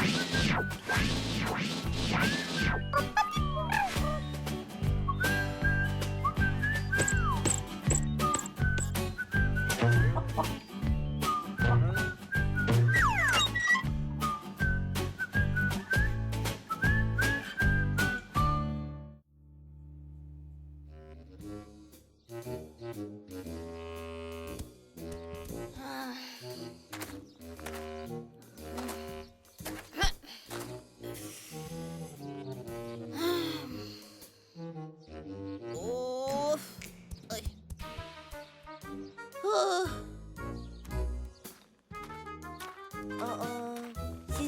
you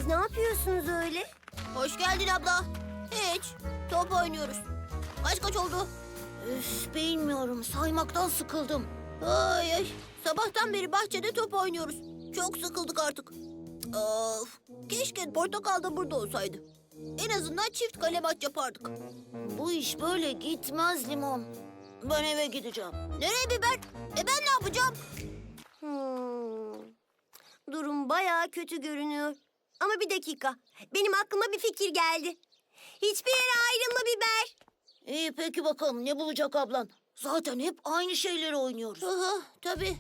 Siz ne yapıyorsunuz öyle? Hoş geldin abla. Hiç. Top oynuyoruz. Kaç kaç oldu? Üf, bilmiyorum. Saymaktan sıkıldım. Ay ay. Sabahtan beri bahçede top oynuyoruz. Çok sıkıldık artık. Of. Keşke portakal da burada olsaydı. En azından çift kale maç yapardık. Bu iş böyle gitmez Limon. Ben eve gideceğim. Nereye biber? E ben ne yapacağım? Hmm. Durum bayağı kötü görünüyor. Ama bir dakika. Benim aklıma bir fikir geldi. Hiçbir yere ayrılma biber. İyi peki bakalım ne bulacak ablan? Zaten hep aynı şeyleri oynuyoruz. Aha, tabii.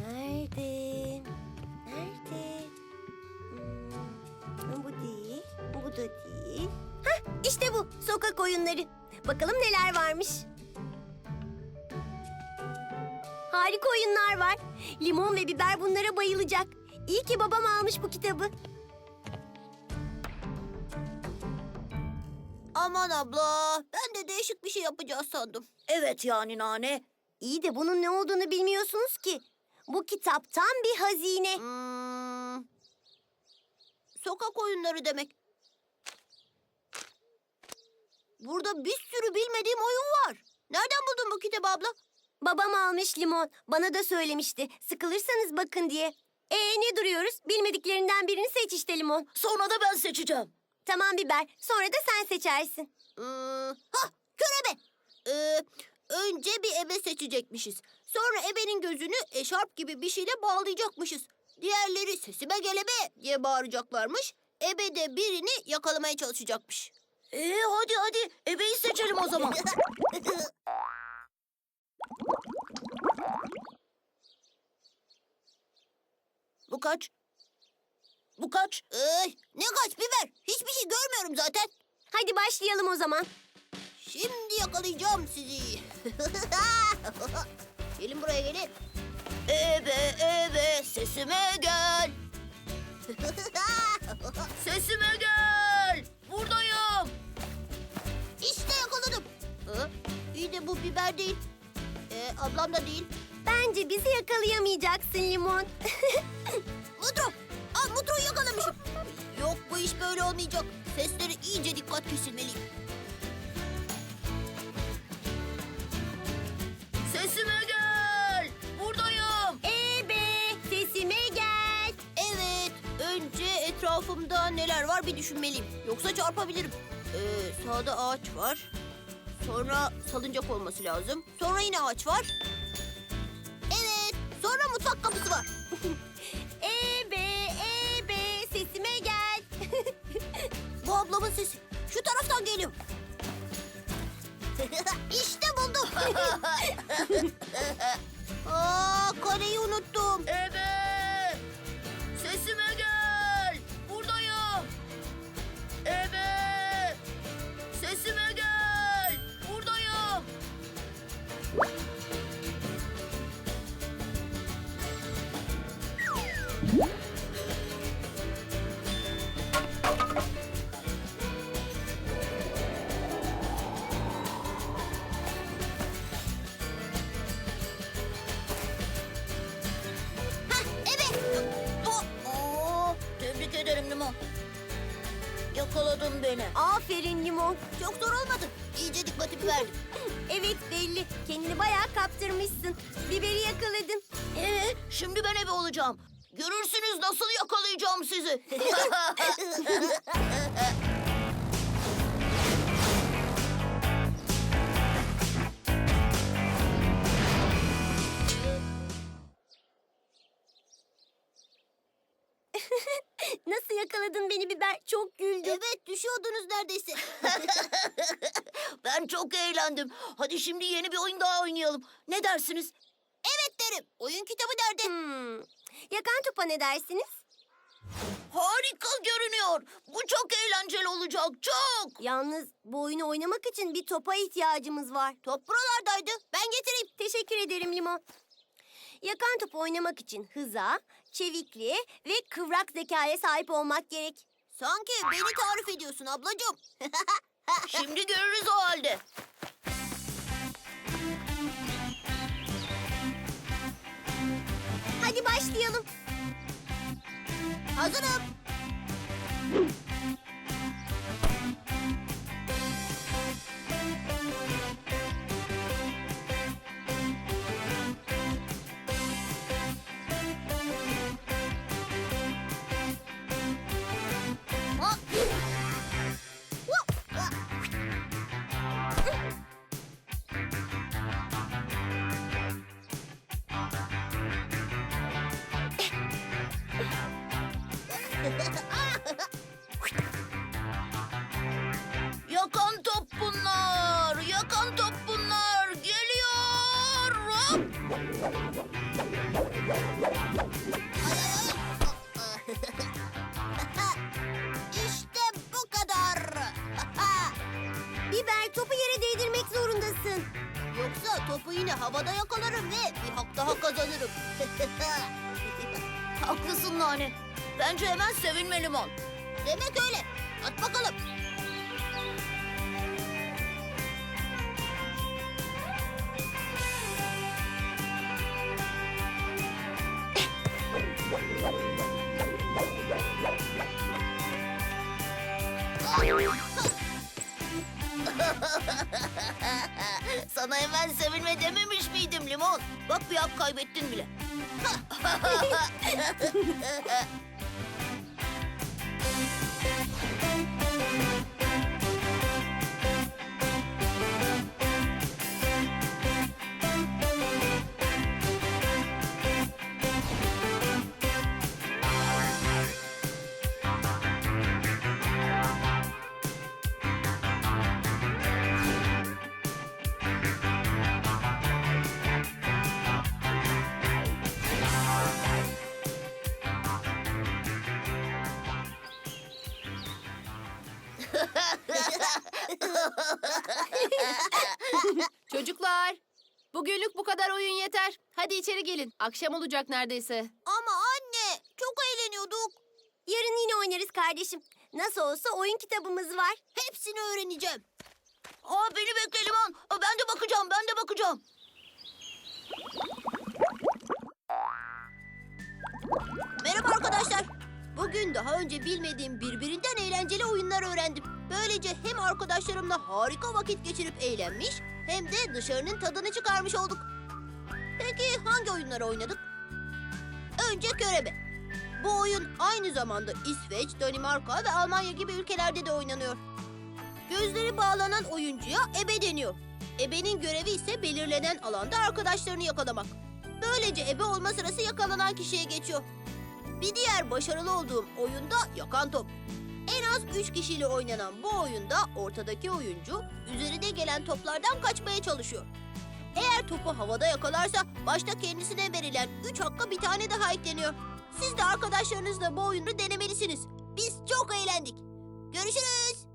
Nerede? Nerede? Hmm, bu değil, bu da değil. Hah, işte bu. Sokak oyunları. Bakalım neler varmış. Harika oyunlar var. Limon ve biber bunlara bayılacak. İyi ki babam almış bu kitabı. Aman abla. Ben de değişik bir şey yapacağız sandım. Evet yani nane. İyi de bunun ne olduğunu bilmiyorsunuz ki. Bu kitaptan bir hazine. Hmm. Sokak oyunları demek. Burada bir sürü bilmediğim oyun var. Nereden buldun bu kitabı abla? Babam almış limon. Bana da söylemişti. Sıkılırsanız bakın diye. Ee ne duruyoruz? Bilmediklerinden birini seç işte limon. Sonra da ben seçeceğim. Tamam biber. Sonra da sen seçersin. Hmm. Ha, körebe. Ee, önce bir ebe seçecekmişiz. Sonra ebenin gözünü eşarp gibi bir şeyle bağlayacakmışız. Diğerleri sesime gel ebe diye bağıracaklarmış. Ebe de birini yakalamaya çalışacakmış. Ee hadi hadi. Ebeyi seçelim o zaman. Bu kaç? Bu kaç? Ay, ne kaç biber? Hiçbir şey görmüyorum zaten. Hadi başlayalım o zaman. Şimdi yakalayacağım sizi. gelin buraya gelin. Ebe ebe sesime gel. Sesime gel. Buradayım. işte yakaladım. Hı? İyi de bu biber değil. Ee, ablam da değil. Bence bizi yakalayamayacaksın limon. Mutlu. Aa, Mutlu'yu yakalamışım. Yok bu iş böyle olmayacak. Sesleri iyice dikkat kesilmeliyim. Sesime gel. Buradayım. Ebe sesime gel. Evet. Önce etrafımda neler var bir düşünmeliyim. Yoksa çarpabilirim. Ee, sağda ağaç var. Sonra salıncak olması lazım. Sonra yine ağaç var. Evet. Sonra mutfak kapısı var. Ebe ebe sesime gel. Bu ablamın sesi. Yakaladın beni. Aferin Limon. çok zor olmadı. İyice dikkatimi verdim. Evet belli. Kendini bayağı kaptırmışsın. Biberi yakaladın. Ee, şimdi ben ebe olacağım. Görürsünüz nasıl yakalayacağım sizi. Nasıl yakaladın beni biber? Çok güldüm. Evet düşüyordunuz neredeyse. Ben çok eğlendim. Hadi şimdi yeni bir oyun daha oynayalım. Ne dersiniz? evet derim. Oyun kitabı nerede? Hmm. Yakan topa ne dersiniz? Harika görünüyor. Bu çok eğlenceli olacak. Çok. Yalnız bu oyunu oynamak için bir topa ihtiyacımız var. Top buralardaydı. Ben getireyim. Teşekkür ederim Limon. Yakan top oynamak için hıza, çevikliğe ve kıvrak zekaya sahip olmak gerek. Sanki beni tarif ediyorsun ablacığım. Şimdi görürüz o halde. Hadi başlayalım. Hazırım. Yakan top bunlar. Yakan top bunlar. Geliyor. Hop. işte bu kadar. Biber topu yere değdirmek zorundasın. Yoksa topu yine havada yakalarım ve bir hak daha kazanırım. Haklısın Nane. Bence hemen sevinme Limon. Demek öyle. At bakalım. Sana hemen sevinme dememiş miydim Limon? Bak bir hak kaybettin bile. Çocuklar, bugünlük bu kadar oyun yeter. Hadi içeri gelin. Akşam olacak neredeyse. Ama anne çok eğleniyorduk. Yarın yine oynarız kardeşim. Nasıl olsa oyun kitabımız var. Hepsini öğreneceğim. Aa beni bekle Limon. Aa, Ben de bakacağım, ben de bakacağım. Merhaba arkadaşlar. Bugün daha önce bilmediğim birbirinden eğlenceli oyunlar öğrendim. Böylece hem arkadaşlarımla harika vakit geçirip eğlenmiş hem de dışarının tadını çıkarmış olduk. Peki hangi oyunları oynadık? Önce körebe. Bu oyun aynı zamanda İsveç, Danimarka ve Almanya gibi ülkelerde de oynanıyor. Gözleri bağlanan oyuncuya ebe deniyor. Ebenin görevi ise belirlenen alanda arkadaşlarını yakalamak. Böylece ebe olma sırası yakalanan kişiye geçiyor. Bir diğer başarılı olduğum oyunda yakan top. En az 3 kişiyle oynanan bu oyunda ortadaki oyuncu üzerine gelen toplardan kaçmaya çalışıyor. Eğer topu havada yakalarsa başta kendisine verilen 3 hakka bir tane daha ekleniyor. Siz de arkadaşlarınızla bu oyunu denemelisiniz. Biz çok eğlendik. Görüşürüz.